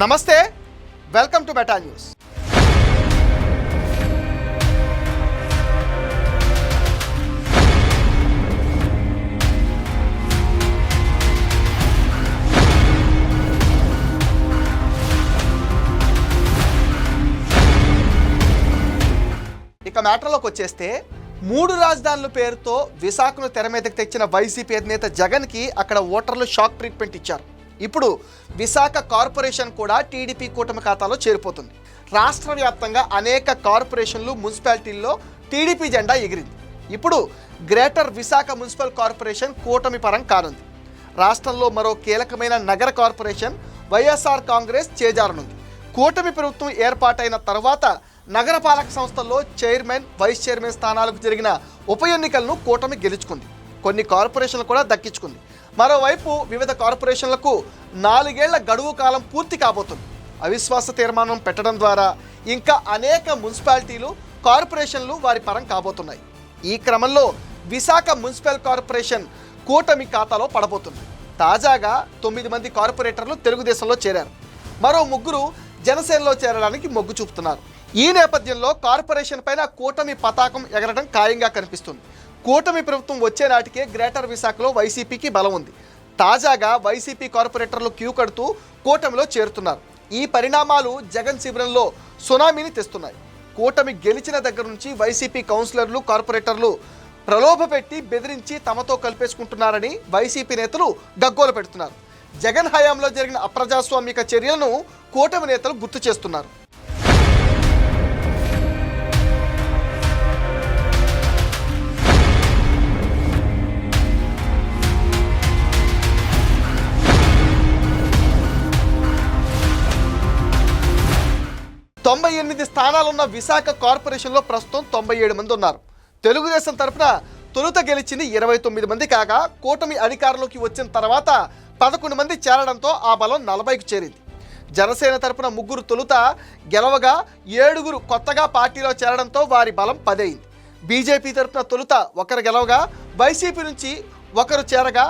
నమస్తే welcome to beta news. ఇక మ్యాటర్లోకి వచ్చేస్తే మూడు రాజధానుల పేరుతో విశాఖను తెర మీదకి తెచ్చిన వైసీపీ అధినేత జగన్కి అక్కడ ఓటర్లు షాక్ ట్రీట్మెంట్ ఇచ్చారు. ఇప్పుడు విశాఖ కార్పొరేషన్ కూడా టీడీపీ కూటమి ఖాతాలో చేరిపోతుంది. రాష్ట్ర వ్యాప్తంగా అనేక కార్పొరేషన్లు మున్సిపాలిటీల్లో టీడీపీ జెండా ఎగిరింది. ఇప్పుడు గ్రేటర్ విశాఖ మున్సిపల్ కార్పొరేషన్ కూటమి పరం కానుంది. రాష్ట్రంలో మరో కీలకమైన నగర కార్పొరేషన్ వైఎస్ఆర్ కాంగ్రెస్ చేజారనుంది. కూటమి ప్రభుత్వం ఏర్పాటైన తర్వాత నగరపాలక సంస్థల్లో చైర్మన్ వైస్ చైర్మన్ స్థానాలకు జరిగిన ఉప ఎన్నికలను కూటమి గెలుచుకుంది. కొన్ని కార్పొరేషన్లు కూడా దక్కించుకుంది. మరోవైపు వివిధ కార్పొరేషన్లకు నాలుగేళ్ళ గడువు కాలం పూర్తి కాబోతుంది. అవిశ్వాస తీర్మానం పెట్టడం ద్వారా ఇంకా అనేక మున్సిపాలిటీలు కార్పొరేషన్లు వారి పరం కాబోతున్నాయి. ఈ క్రమంలో విశాఖ మున్సిపల్ కార్పొరేషన్ కూటమి ఖాతాలో పడబోతుంది. తాజాగా తొమ్మిది మంది కార్పొరేటర్లు తెలుగుదేశంలో చేరారు. మరో ముగ్గురు జనసేనలో చేరడానికి మొగ్గు చూపుతున్నారు. ఈ నేపథ్యంలో కార్పొరేషన్ పైన కూటమి పతాకం ఎగరడం ఖాయంగా కనిపిస్తుంది. కూటమి ప్రభుత్వం వచ్చే నాటికే గ్రేటర్ విశాఖలో వైసీపీకి బలం ఉంది. తాజాగా వైసీపీ కార్పొరేటర్లు క్యూ కడుతూ కూటమిలో చేరుతున్నారు. ఈ పరిణామాలు జగన్ శిబిరంలో సునామీని తెస్తున్నాయి. కూటమి గెలిచిన దగ్గర నుంచి వైసీపీ కౌన్సిలర్లు కార్పొరేటర్లు ప్రలోభ పెట్టి బెదిరించి తమతో కలిపేసుకుంటున్నారని వైసీపీ నేతలు గగ్గోలు పెడుతున్నారు. జగన్ హయాంలో జరిగిన అప్రజాస్వామిక చర్యలను కూటమి నేతలు గుర్తు చేస్తున్నారు. తొంభై ఎనిమిది స్థానాలున్న విశాఖ కార్పొరేషన్లో ప్రస్తుతం తొంభై ఏడు మంది ఉన్నారు. తెలుగుదేశం తరపున తొలుత గెలిచింది ఇరవై తొమ్మిది మంది కాగా కూటమి అధికారంలోకి వచ్చిన తర్వాత పదకొండు మంది చేరడంతో ఆ బలం నలభైకి చేరింది. జనసేన తరపున ముగ్గురు తొలుత గెలవగా ఏడుగురు కొత్తగా పార్టీలో చేరడంతో వారి బలం పదైంది బీజేపీ తరపున తొలుత ఒకరు గెలవగా వైసీపీ నుంచి ఒకరు చేరగా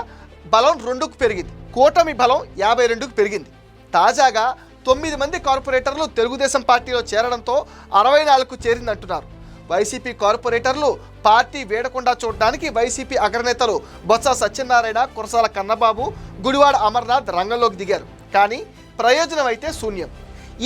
బలం రెండుకు పెరిగింది. కూటమి బలం యాభై రెండుకు పెరిగింది. తాజాగా తొమ్మిది మంది కార్పొరేటర్లు తెలుగుదేశం పార్టీలో చేరడంతో అరవై నాలుగుకు చేరిందంటున్నారు. వైసీపీ కార్పొరేటర్లు పార్టీ వేడకుండా చూడడానికి వైసీపీ అగ్రనేతలు బొత్స సత్యనారాయణ కురసాల కన్నబాబు గుడివాడ అమర్నాథ్ రంగంలోకి దిగారు. కానీ ప్రయోజనం అయితే శూన్యం.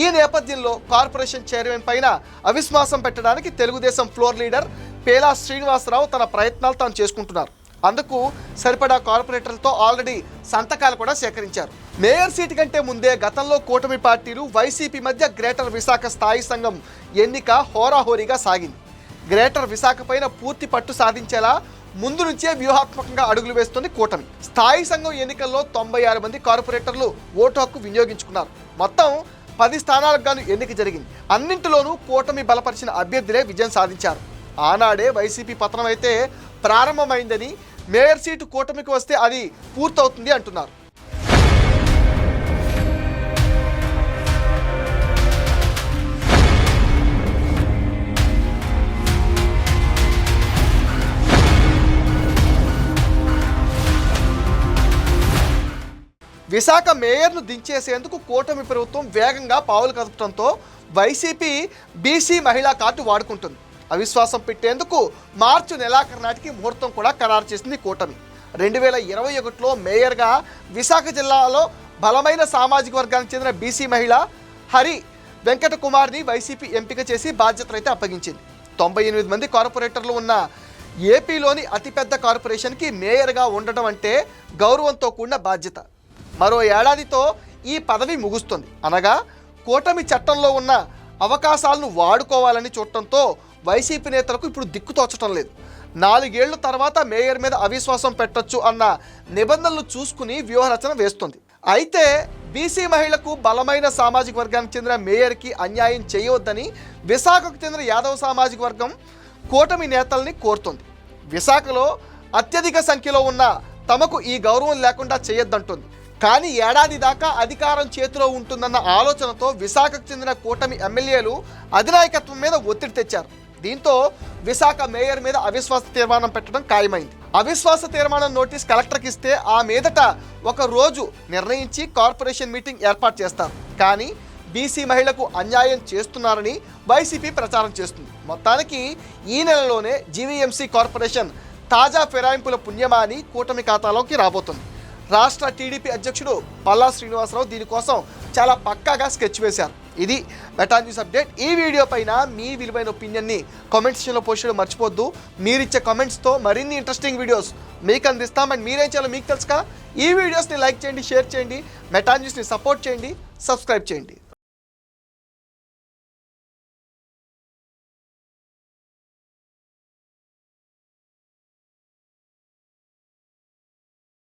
ఈ నేపథ్యంలో కార్పొరేషన్ చైర్మన్ పైన అవిశ్వాసం పెట్టడానికి తెలుగుదేశం ఫ్లోర్ లీడర్ పేలా శ్రీనివాసరావు తన ప్రయత్నాలు తాను చేసుకుంటున్నారు. అందుకు సరిపడా కార్పొరేటర్లతో ఆల్రెడీ సంతకాలు కూడా సేకరించారు. మేయర్ సీటు కంటే ముందే గతంలో కూటమి పార్టీలు వైసీపీ మధ్య గ్రేటర్ విశాఖ స్థాయి సంఘం ఎన్నిక హోరాహోరీగా సాగింది. గ్రేటర్ విశాఖ పైన పూర్తి పట్టు సాధించేలా ముందు నుంచే వ్యూహాత్మకంగా అడుగులు వేస్తుంది కూటమి. స్థాయి సంఘం ఎన్నికల్లో తొంభై ఆరు మంది కార్పొరేటర్లు ఓటు హక్కు వినియోగించుకున్నారు. మొత్తం పది స్థానాలకు గాను ఎన్నిక జరిగింది. అన్నింటిలోనూ కూటమి బలపరిచిన అభ్యర్థులే విజయం సాధించారు. ఆనాడే వైసీపీ పతనం అయితే ప్రారంభమైందని మేయర్ సీటు కూటమికి వస్తే అది పూర్తవుతుంది అంటున్నారు. విశాఖ మేయర్ను దించేసేందుకు కూటమి ప్రభుత్వం వేగంగా పావులు కదపడంతో వైసీపీ బీసీ మహిళా కార్డు వాడుకుంటుంది. అవిశ్వాసం పెట్టేందుకు మార్చి నెలాఖరు నాటికి ముహూర్తం కూడా ఖరారు చేసింది కూటమి. రెండు వేల ఇరవై ఒకటిలో మేయర్గా విశాఖ జిల్లాలో బలమైన సామాజిక వర్గానికి చెందిన బీసీ మహిళ హరి వెంకట కుమార్ని వైసీపీ ఎంపిక చేసి బాధ్యతలు అయితే అప్పగించింది. తొంభై ఎనిమిది మంది కార్పొరేటర్లు ఉన్న ఏపీలోని అతిపెద్ద కార్పొరేషన్కి మేయర్గా ఉండటం అంటే గౌరవంతో కూడిన బాధ్యత. మరో ఏడాదితో ఈ పదవి ముగుస్తుంది. అనగా కూటమి చట్టంలో ఉన్న అవకాశాలను వాడుకోవాలని చూడటంతో వైసీపీ నేతలకు ఇప్పుడు దిక్కు తోచటం లేదు. నాలుగేళ్ళ తర్వాత మేయర్ మీద అవిశ్వాసం పెట్టొచ్చు అన్న నిబంధనలు చూసుకుని వ్యూహరచన వేస్తుంది. అయితే బీసీ మహిళకు బలమైన సామాజిక వర్గానికి చెందిన మేయర్కి అన్యాయం చేయవద్దని విశాఖకు చెందిన యాదవ సామాజిక వర్గం కూటమి నేతల్ని కోరుతుంది. విశాఖలో అత్యధిక సంఖ్యలో ఉన్న తమకు ఈ గౌరవం లేకుండా చేయొద్దంటుంది. కానీ ఏడాది దాకా అధికారం చేతిలో ఉంటుందన్న ఆలోచనతో విశాఖకు చెందిన కూటమి ఎమ్మెల్యేలు అధినాయకత్వం మీద ఒత్తిడి తెచ్చారు. దీంతో విశాఖ మేయర్ మీద అవిశ్వాస తీర్మానం పెట్టడం ఖాయమైంది. అవిశ్వాస తీర్మానం నోటీస్ కలెక్టర్కి ఇస్తే ఆ మీదట ఒక రోజు నిర్ణయించి కార్పొరేషన్ మీటింగ్ ఏర్పాటు చేస్తారు కానీ బీసీ మహిళకు అన్యాయం చేస్తున్నారని వైసీపీ ప్రచారం చేస్తుంది. మొత్తానికి ఈ నెలలోనే జీవీఎంసీ కార్పొరేషన్ తాజా ఫిరాయింపుల పుణ్యమా అని కూటమి ఖాతాలోకి రాబోతుంది. రాష్ట్ర టీడీపీ అధ్యక్షుడు పల్లా శ్రీనివాసరావు దీనికోసం చాలా పక్కాగా స్కెచ్ వేశారు. ఇది మెటా న్యూస్ అప్డేట్. ఈ వీడియో పైన మీ విలువైన ఒపీనియన్ని కామెంట్ సెక్షన్లో పోస్ట్ చేయడం మర్చిపోద్దు మీరిచ్చే కామెంట్స్తో మరిన్ని ఇంట్రెస్టింగ్ వీడియోస్ మీకు అందిస్తాం అండ్ మీరేం చేయాలో మీకు తెలుసుక ఈ వీడియోస్ని లైక్ చేయండి షేర్ చేయండి మెటా న్యూస్ని సపోర్ట్ చేయండి సబ్స్క్రైబ్ చేయండి.